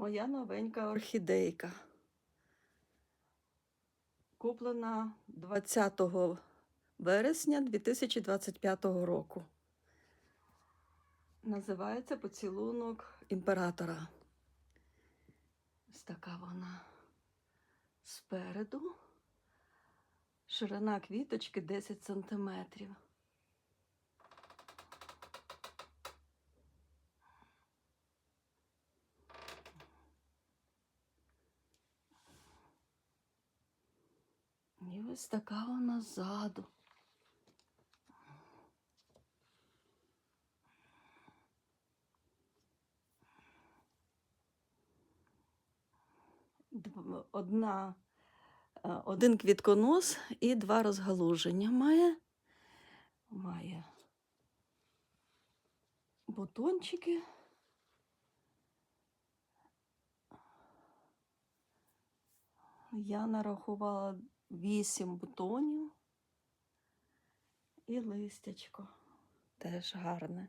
Моя новенька орхідейка. Куплена 20 вересня 2025 року. Називається поцілунок імператора. Ось така вона спереду. Ширина квіточки 10 сантиметрів. І ось така вона ззаду. Одна, е, один квітконос і два розгалуження має. Має бутончики. Я нарахувала вісім бутонів і листячко. Теж гарне.